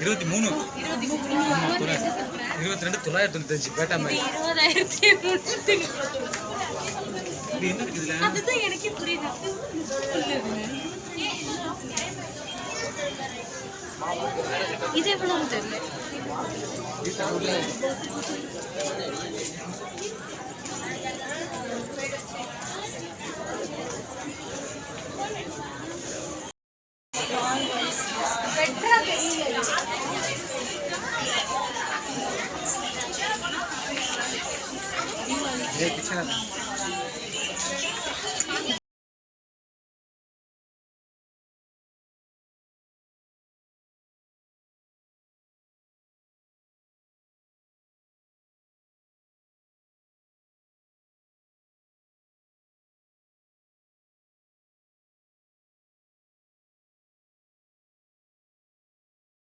இருபத்தி மூணு. இருபத்தி ரெண்டு தொள்ளாயிரத்தி தொண்ணூத்தஞ்சு பேட்டா மாதிரி. அதுதான் எனக்கே புரியுது. இது எவ்வளவு தெரியல. 네, 내 귀찮아.